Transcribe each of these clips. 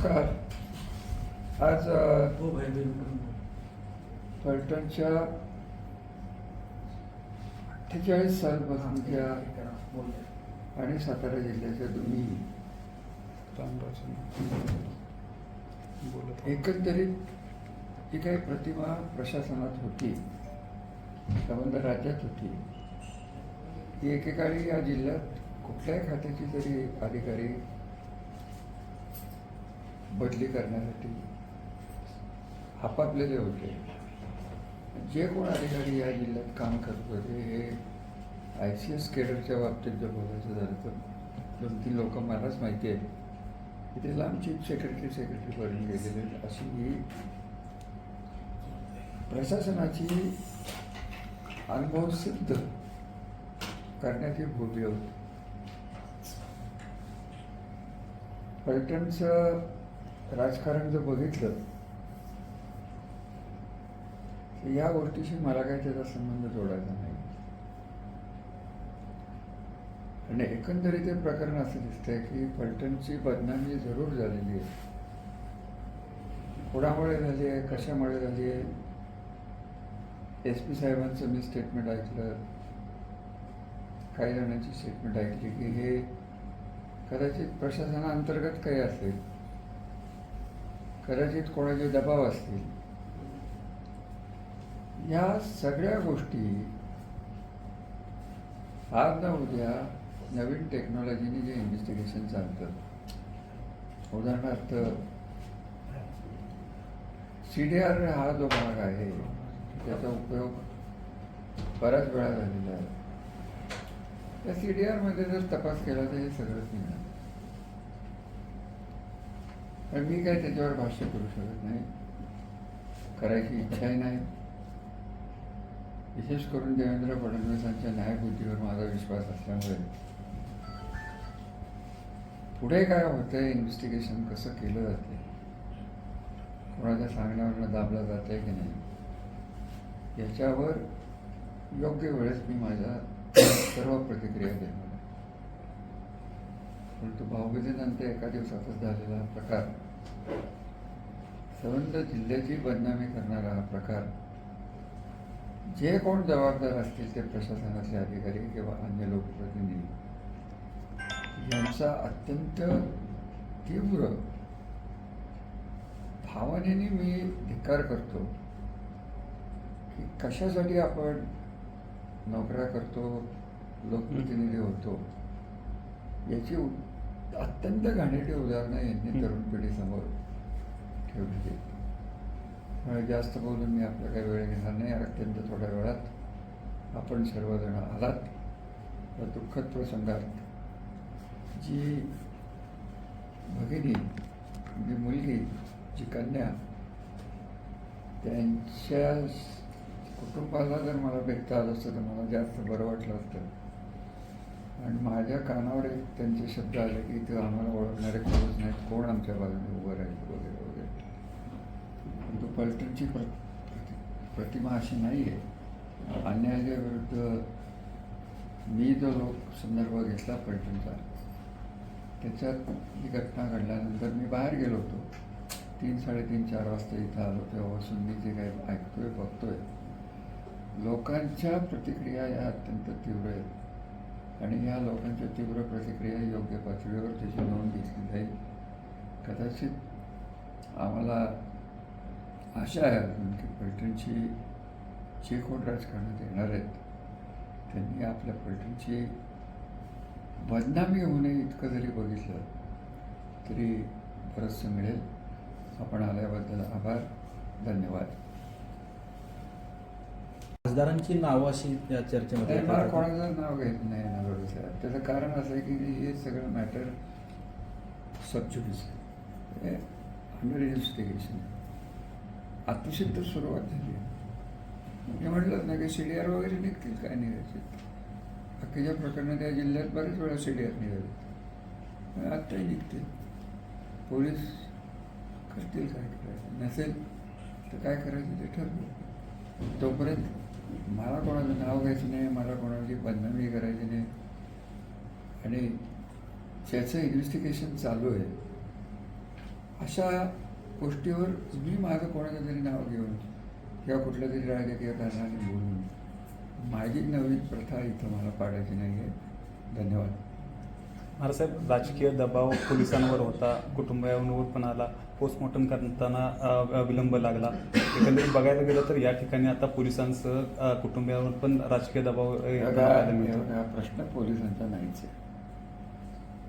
नमस्कार. आज हो भाई फलटणच्या अठ्ठेचाळीस सालपासूनच्या आणि सातारा जिल्ह्याच्या दोन्ही एकंदरीत जी काही प्रतिमा प्रशासनात होती संबंध राज्यात होती. ही एकेकाळी या जिल्ह्यात कुठल्याही खात्याची जरी अधिकारी बदली करण्यासाठी हापापलेले होते. जे कोण अधिकारी या जिल्ह्यात काम करत होते हे आय सी एस केडरच्या बाबतीत जर बोलायचं झालं तर दोन तीन लोक मलाच माहिती आहे की ते लांब चीफ सेक्रेटरी सेक्रेटरीपर्यंत गेलेले अशी ही प्रशासनाची अनुभव सिद्ध करण्याची भूमी होती. पर्यटनचं राजकारण जर बघितलं तर या गोष्टीशी मला काही त्याचा संबंध जोडायचा नाही. आणि एकंदरीत हे प्रकरण असं दिसतंय की फलटणची बदनामी जरूर झालेली आहे. कोणामुळे झाली आहे? कशामुळे झाली आहे? एस पी साहेबांचं मी स्टेटमेंट ऐकलं. काही जणांची स्टेटमेंट ऐकली की हे कदाचित प्रशासनाअंतर्गत काही असेल. कदाचित कोणाचे दबाव असतील. या सगळ्या गोष्टी आज ना उद्या नवीन टेक्नॉलॉजीने जे इन्व्हेस्टिगेशन चालतं उदाहरणार्थ सी डी आर हा जो भाग आहे त्याचा उपयोग बऱ्याच वेळा झालेला आहे. त्या सी डी आरमध्ये जर तपास केला तर हे सगळंच मिळणार पण मी काय त्याच्यावर भाष्य करू शकत नाही. करायची इच्छाही नाही. विशेष करून देवेंद्र फडणवीसांच्या न्यायबुद्धीवर माझा विश्वास असल्यामुळे. पुढे काय होतंय इन्व्हेस्टिगेशन कसं केलं जाते कोणाच्या सांगण्यावरनं दाबलं जात आहे की नाही? याच्यावर योग्य वेळेस मी माझ्या सर्व प्रतिक्रिया देणार. परंतु भाऊबीजेनंतर एका दिवसातच झालेला हा प्रकार. संबंध जिल्ह्याची बदनामी करणारा हा प्रकार. जे कोण जबाबदार असतील ते प्रशासनातले अधिकारी किंवा अन्य लोकप्रतिनिधी. यांचा अत्यंत तीव्र भावनेने मी धिक्कार करतो की कशासाठी आपण नोकऱ्या करतो लोकप्रतिनिधी होतो याची अत्यंत घाणेरडी उदाहरणं यांनी तरुण पिढीसमोर ठेवली त्यामुळे जास्त बोलून मी आपला काही वेळ घेणार नाही. अत्यंत थोड्या वेळात आपण सर्वजण आलात. या दुःखद प्रसंगात जी भगिनी जी मुलगी जी कन्या त्यांच्या कुटुंबाला जर मला भेटता आलं असतं तर मला जास्त बरं वाटलं असतं. आणि माझ्या कानावर एक त्यांचे शब्द आले की इथं आम्हाला ओळखणारे कोणच नाहीत. कोण आमच्या बाजूने उभं राहील वगैरे वगैरे. परंतु पलटणची प्र प्रतिमा अशी नाही आहे अन्यायाच्या विरुद्ध मी जो लोक संदर्भ घेतला पलटणचा त्याच्यात ही घटना घडल्यानंतर मी बाहेर गेलो होतो. तीन साडेतीन चार वाजता इथं आलो तेव्हा सुनी जे काही ऐकतोय बघतोय. लोकांच्या प्रतिक्रिया या अत्यंत तीव्र आहेत. आणि या लोकांच्या तीव्र प्रतिक्रिया योग्य पातळीवर त्याची नोंद घेतली जाईल. कदाचित आम्हाला आशा आहे अजून की पलटणची जे कोण राजकारणात येणार आहेत त्यांनी आपल्या पलटणची बदनामी होणे इतकं जरी बघितलं तरी बरंचसं मिळेल. आपण आल्याबद्दल आभार. धन्यवाद. खासदारांची नावं अशी या चर्चेमध्ये. कोणाचं नाव घ्यायचं नाही. नगरडे त्याचं कारण असं आहे की हे सगळं मॅटर सबज्युडिस आहे अंडर इन्व्हेस्टिगेशन अतिशय तर सुरुवात झाली. आहे मी म्हटलंच ना की सी डी आर वगैरे निघतील काय निघायचे. बाकीच्या प्रकरणात या जिल्ह्यात बरेच वेळा सी डी आर निघाले आत्ताही निघतील. पोलीस करतील काय करायचं? नसेल तर काय करायचं ते ठरवू. तोपर्यंत मला कोणाचं नाव घ्यायचं नाही मला कोणाची बदनामी करायची नाही. आणि ज्याचं इन्व्हेस्टिगेशन चालू आहे अशा गोष्टीवर मी माझं कोणाचं तरी नाव घेऊन किंवा कुठल्या तरी राजकीय कारणाने बोलून माझी नवीन प्रथा इथं मला पाडायची नाही आहे. धन्यवाद. महाराजसाहेब राजकीय दबाव पोलिसांवर होता कुटुंबियांवर पण आला पोस्टमॉर्टम करताना विलंब लागला. एकंदरीत बघायला गेलं तर या ठिकाणी आता पोलिसांसह अ, कुटुंबियांवर पण राजकीय दबाव हा प्रश्न पोलिसांचा नाहीच आहे.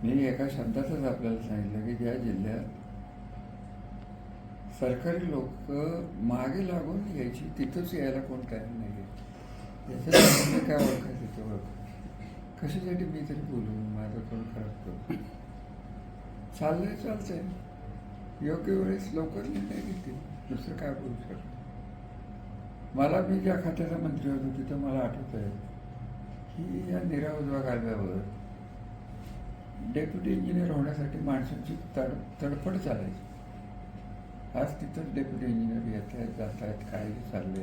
मी एका शब्दातच आपल्याला सांगितलं की ज्या जिल्ह्यात सरकारी लोक मागे लागून यायची तिथंच यायला कोण तयार नाही आहे याच्यात काय ओळखायचं ते ओळख कशासाठी मी तरी बोलू? माझं कोण खराब करू. चाललंय चालतंय. योग्य वेळेस लवकर निर्णय घेतील. दुसरं काय बोलू शकतो? मला मी ज्या खात्याचा मंत्री होतो तिथं मला आठवत आहे की या निरा उजवा कालव्यावर डेप्युटी इंजिनियर होण्यासाठी माणसांची तड तडफड चालायची. आज तिथंच डेप्युटी इंजिनियर येत आहेत जात आहेत काय चालले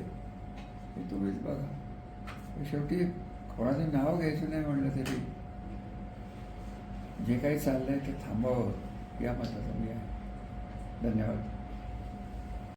हे तुम्हीच बघा. शेवटी कोणाचं नाव घ्यायचं नाही म्हणलं तरी जे काही चाललंय ते थांबावं या मताचा मी आहे. धन्यवाद.